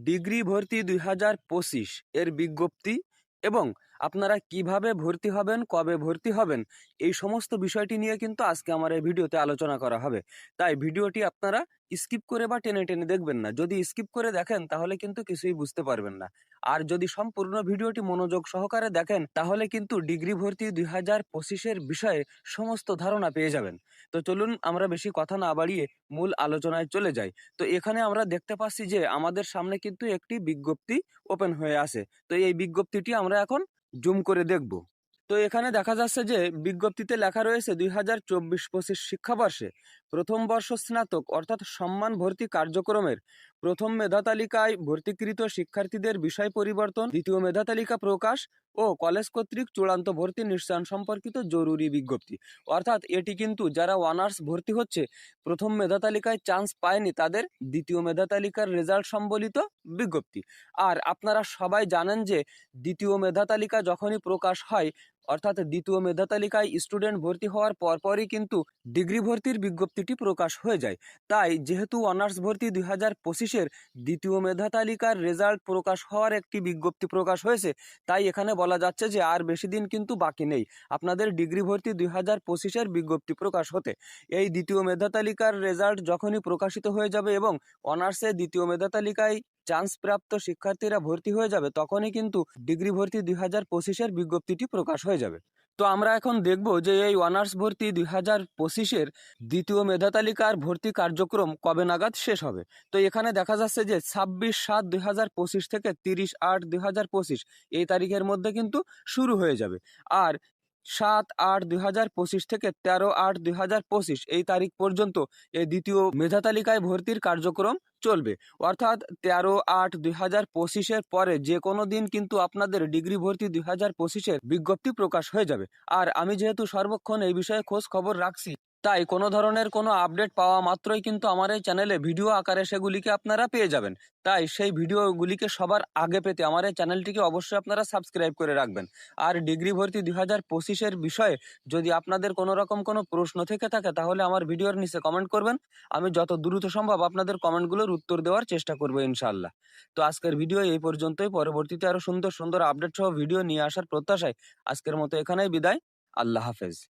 Degree ভর্তি দুই হাজার পঁচিশ এর বিজ্ঞপ্তি এবং আপনারা কীভাবে ভর্তি হবেন, কবে ভর্তি হবেন, এই সমস্ত বিষয়টি নিয়ে কিন্তু আজকে আমার এই ভিডিওতে আলোচনা করা হবে। তাই ভিডিওটি আপনারা স্কিপ করে বা টেনে টেনে দেখবেন না। যদি স্কিপ করে দেখেন, তাহলে কিন্তু কিছুই বুঝতে পারবেন না। আর যদি সম্পূর্ণ ভিডিওটি মনোযোগ সহকারে দেখেন, তাহলে কিন্তু ডিগ্রি ভর্তি দুই হাজার পঁচিশের বিষয়ে সমস্ত ধারণা পেয়ে যাবেন। তো চলুন আমরা বেশি কথা না বাড়িয়ে মূল আলোচনায় চলে যাই। তো এখানে আমরা দেখতে পাচ্ছি যে, আমাদের সামনে কিন্তু একটি বিজ্ঞপ্তি ওপেন হয়ে আছে। তো এই বিজ্ঞপ্তিটি আমরা এখন জুম করে দেখব। তো এখানে দেখা যাচ্ছে যে বিজ্ঞপ্তিতে লেখা রয়েছে দুই হাজার চব্বিশ পঁচিশ শিক্ষাবর্ষে প্রথম বর্ষ স্নাতক অর্থাৎ সম্মান ভর্তি কার্যক্রমের প্রথম মেধা তালিকায় ভর্তিকৃত শিক্ষার্থীদের বিষয় পরিবর্তন, দ্বিতীয় মেধা তালিকা প্রকাশ ও কলেজ কর্তৃক চূড়ান্ত ভর্তি নিশ্চয়ন সম্পর্কিত জরুরি বিজ্ঞপ্তি। অর্থাৎ এটি কিন্তু যারা অনার্স ভর্তি হচ্ছে, প্রথম মেধা তালিকায় চান্স পায়নি তাদের দ্বিতীয় মেধা তালিকার রেজাল্ট সম্বলিত বিজ্ঞপ্তি। আর আপনারা সবাই জানেন যে দ্বিতীয় মেধা তালিকা যখনই প্রকাশ হয় অর্থাৎ দ্বিতীয় মেধা তালিকায় স্টুডেন্ট ভর্তি হওয়ার পরপরই কিন্তু ডিগ্রি ভর্তির বিজ্ঞপ্তিটি প্রকাশ হয়ে যায়। তাই যেহেতু অনার্স ভর্তি দুই হাজার পঁচিশের দ্বিতীয় মেধা তালিকার রেজাল্ট প্রকাশ হওয়ার একটি বিজ্ঞপ্তি প্রকাশ হয়েছে, তাই এখানে বলা যাচ্ছে যে আর বেশি দিন কিন্তু বাকি নেই। আপনাদের ডিগ্রি ভর্তি দুই হাজার পঁচিশের বিজ্ঞপ্তি প্রকাশ হতে। এই দ্বিতীয় মেধা তালিকার রেজাল্ট যখনই প্রকাশিত হয়ে যাবে এবং অনার্সে দ্বিতীয় মেধা তালিকায় চান্স প্রাপ্ত শিক্ষার্থীরা ভর্তি হয়ে যাবে, তখনই কিন্তু ডিগ্রি ভর্তি দুই হাজার পঁচিশের বিজ্ঞপ্তিটি প্রকাশ হয়ে যাবে। তো আমরা এখন দেখব যে এই অনার্স ভর্তি দুই হাজার পঁচিশের দ্বিতীয় মেধা তালিকার ভর্তি কার্যক্রম কবে নাগাদ শেষ হবে? তো এখানে দেখা যাচ্ছে যে ছাব্বিশ সাত দুই হাজার পঁচিশ থেকে তিরিশ আট দুই হাজার পঁচিশ এই তারিখের মধ্যে কিন্তু শুরু হয়ে যাবে। আর সাত আট দুই হাজার পঁচিশ থেকে তেরো আট দুই হাজার পঁচিশ এই তারিখ পর্যন্ত এই দ্বিতীয় মেধা তালিকায় ভর্তির কার্যক্রম চলবে। অর্থাৎ তেরো আট দুই হাজার পঁচিশের পরে যে কোনো দিন কিন্তু আপনাদের ডিগ্রি ভর্তি দুই হাজার পঁচিশের বিজ্ঞপ্তি প্রকাশ হয়ে যাবে। আর আমি যেহেতু সর্বক্ষণ এই বিষয়ে খোঁজ খবর রাখছি তাই কোনো ধরনের কোনো আপডেট পাওয়া মাত্রই কিন্তু আমার এই চ্যানেলে ভিডিও আকারে সেগুলিকে আপনারা পেয়ে যাবেন। তাই সেই ভিডিওগুলিকে সবার আগে পেতে আমার এই চ্যানেলটিকে অবশ্যই আপনারা সাবস্ক্রাইব করে রাখবেন। আর ডিগ্রি ভর্তি দুই হাজার পঁচিশের বিষয়ে যদি আপনাদের কোনো রকম কোনো প্রশ্ন থেকে থাকে, তাহলে আমার ভিডিওর নিচে কমেন্ট করবেন। আমি যত দ্রুত সম্ভব আপনাদের কমেন্টগুলোর উত্তর দেওয়ার চেষ্টা করব ইনশাল্লাহ তো আজকের ভিডিও এই পর্যন্তই। পরবর্তীতে আরও সুন্দর সুন্দর আপডেট সহ ভিডিও নিয়ে আসার প্রত্যাশায় আজকের মতো এখানেই বিদায়। আল্লাহ হাফেজ।